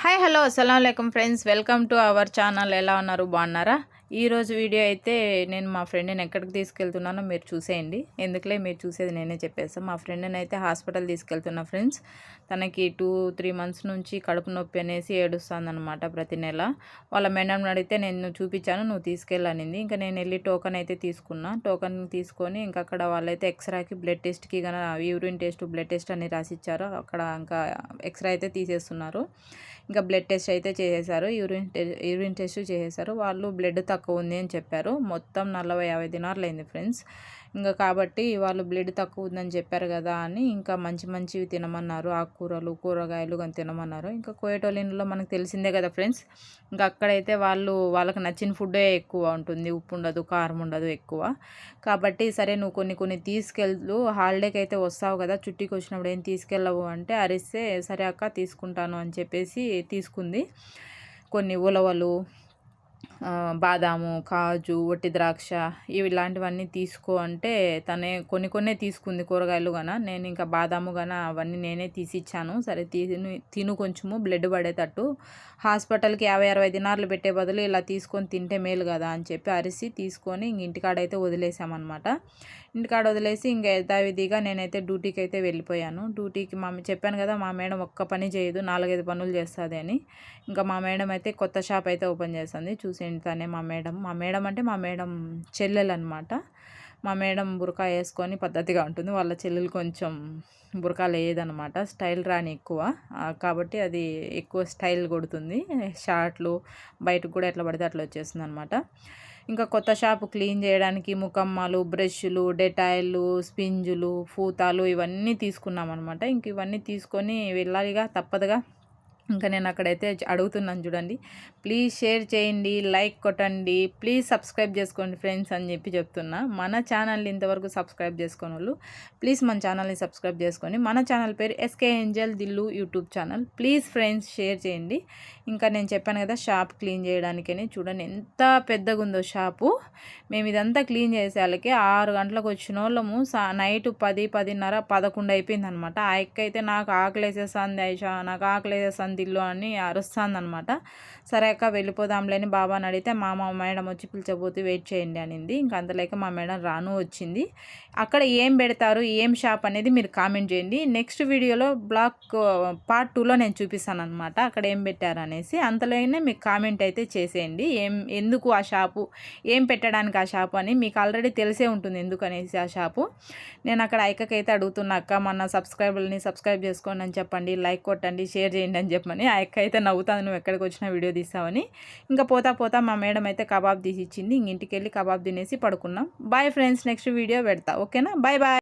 Hi hello అస్సలం friends welcome to our channel ఎలా ఉన్నారు బాగున్నారా ఈరోజు వీడియో అయితే నేను మా ఫ్రెండ్ని ఎక్కడికి తీసుకెళ్తున్నానో మీరు చూసేయండి. ఎందుకులే మీరు చూసేది నేనే చెప్పేస్తాను మా ఫ్రెండ్ని అయితే హాస్పిటల్ తీసుకెళ్తున్నా ఫ్రెండ్స్ తనకి టూ త్రీ మంత్స్ నుంచి కడుపు నొప్పి అనేసి ఏడుస్తుందనమాట ప్రతి నెల. వాళ్ళ మేడం అడిగితే నేను చూపించాను నువ్వు తీసుకెళ్ళనింది ఇంకా నేను వెళ్ళి టోకన్ అయితే తీసుకున్నా. టోకన్ తీసుకొని ఇంకా అక్కడ వాళ్ళైతే ఎక్స్రాకి బ్లడ్ టెస్ట్కి కానీ యూరిన్ టెస్ట్ బ్లడ్ టెస్ట్ అని రాసిచ్చారు. అక్కడ ఇంకా ఎక్స్రా అయితే తీసేస్తున్నారు. ఇంకా బ్లడ్ టెస్ట్ అయితే చేసేసారు యూరిన్ యూరిన్ టెస్ట్ చేసేసారు వాళ్ళు బ్లడ్ తక్కువ ఉంది అని చెప్పారు. మొత్తం నలభై యాభై దినార్లు అయింది ఫ్రెండ్స్ ఇంకా కాబట్టి వాళ్ళు బ్లడ్ తక్కువ ఉందని చెప్పారు కదా అని ఇంకా మంచి మంచివి తినమన్నారు. ఆకుకూరలు కూరగాయలు కానీ తినమన్నారు. ఇంకా కోయటోలిన్లో మనకు తెలిసిందే కదా ఫ్రెండ్స్ ఇంకా అక్కడైతే వాళ్ళు వాళ్ళకి నచ్చిన ఫుడ్డే ఎక్కువ ఉంటుంది. ఉప్పు ఉండదు కారం ఉండదు ఎక్కువ. కాబట్టి సరే నువ్వు కొన్ని కొన్ని తీసుకెళ్ళు. హాలిడేకి అయితే వస్తావు కదా. చుట్టికి వచ్చినప్పుడు ఏం తీసుకెళ్ళవు అంటే అరిస్తే సరే అక్క తీసుకుంటాను అని చెప్పేసి తీసుకుంది. కొన్ని ఉలవలు బాదాము కాజు వట్టి ద్రాక్ష ఇవి ఇలాంటివన్నీ తీసుకో అంటే తనే కొన్ని కొన్ని తీసుకుంది కూరగాయలు గాన. నేను ఇంకా బాదాము గాన అవన్నీ నేనే తీసిచ్చాను. సరే తిను తిను కొంచెము బ్లడ్ పడేటట్టు. హాస్పిటల్కి యాభై అరవై దినార్లు పెట్టే బదులు ఇలా తీసుకొని తింటే మేలు కదా అని చెప్పి అరిసి తీసుకొని ఇంక ఇంటికాడైతే వదిలేసామన్నమాట. ఇంటికాడ వదిలేసి ఇంకా యథావిధిగా నేనైతే డ్యూటీకి అయితే వెళ్ళిపోయాను. డ్యూటీకి మా చెప్పాను కదా మా మేడం ఒక్క పని చేయదు నాలుగైదు పనులు చేస్తుంది అని. ఇంకా మా మేడం అయితే కొత్త షాప్ అయితే ఓపెన్ చేస్తుంది చూసేయండి తనే మా మేడం మా మేడం అంటే మా మేడం చెల్లెలు అనమాట మా మేడం బురకా వేసుకొని పద్ధతిగా ఉంటుంది. వాళ్ళ చెల్లెలు కొంచెం బురకా లేదనమాట స్టైల్ రాని ఎక్కువ. కాబట్టి అది ఎక్కువ స్టైల్ కొడుతుంది. షార్ట్లు బయటకు కూడా ఎట్లా పడితే అట్లా వచ్చేస్తుంది అనమాట ఇంకా కొత్త షాపు క్లీన్ చేయడానికి ముఖమ్మలు బ్రష్లు డెటాయిలు స్పింజులు పూతాలు ఇవన్నీ తీసుకున్నాం అనమాట ఇంక ఇవన్నీ తీసుకొని వెళ్ళాలిగా తప్పదుగా. ఇంకా నేను అక్కడైతే అడుగుతున్నాను చూడండి. ప్లీజ్ షేర్ చేయండి లైక్ కొట్టండి ప్లీజ్ సబ్స్క్రైబ్ చేసుకోండి ఫ్రెండ్స్ అని చెప్పి చెప్తున్నా. మన ఛానల్ని ఇంతవరకు సబ్స్క్రైబ్ చేసుకుని వాళ్ళు ప్లీజ్ మన ఛానల్ని సబ్స్క్రైబ్ చేసుకొని మన ఛానల్ పేరు SK angel Dillu YouTube channel. Please friends share చేయండి. ఇంకా నేను చెప్పాను కదా షాప్ క్లీన్ చేయడానికని చూడండి ఎంత పెద్దగా ఉందో షాపు. మేము ఇదంతా క్లీన్ చేసే వాళ్ళకి ఆరు గంటలకు వచ్చిన వాళ్ళము నైట్ పది పదిన్నర పదకొండు అయిపోయింది అనమాట ఆ ఎక్క అయితే నాకు ఆకలేసేస్తుంది ఐషా నాకు ఆకలేసేస్తుంది ఇల్లు అని అరుస్తుందనమాట సరే అక్క వెళ్ళిపోదాంలేని బాబాని అడిగితే మా మా మేడం వచ్చి పిలిచబోతే వెయిట్ చేయండి అనింది. ఇంకా అంతలేక మా మేడం రాను వచ్చింది. అక్కడ ఏం పెడతారు ఏం షాప్ అనేది మీరు కామెంట్ చేయండి. నెక్స్ట్ వీడియోలో బ్లాక్ పార్ట్ టూలో నేను చూపిస్తాను అనమాట అక్కడ ఏం పెట్టారు అనేసి. అంతలోనే మీకు కామెంట్ అయితే చేసేయండి. ఏం ఎందుకు ఆ షాపు ఏం పెట్టడానికి ఆ షాపు అని మీకు ఆల్రెడీ తెలిసే ఉంటుంది ఎందుకనేసి ఆ షాపు. నేను అక్కడ ఐకకైతే అడుగుతున్నా అక్క మన సబ్స్క్రైబర్ని సబ్స్క్రైబ్ చేసుకోండి అని చెప్పండి లైక్ కొట్టండి షేర్ చేయండి అని చెప్పమని ఆ ఎక్క అయితే నవ్వుతాను నువ్వు ఎక్కడికి వచ్చిన వీడియో తీస్తావని. ఇంకా పోతా పోతా మా మేడం అయితే కబాబ్ తీసి ఇచ్చింది. ఇంక ఇంటికి వెళ్ళి కబాబ్ తినేసి పడుకున్నాం. బాయ్ ఫ్రెండ్స్ నెక్స్ట్ వీడియో పెడతా. ఓకేనా? Bye bye.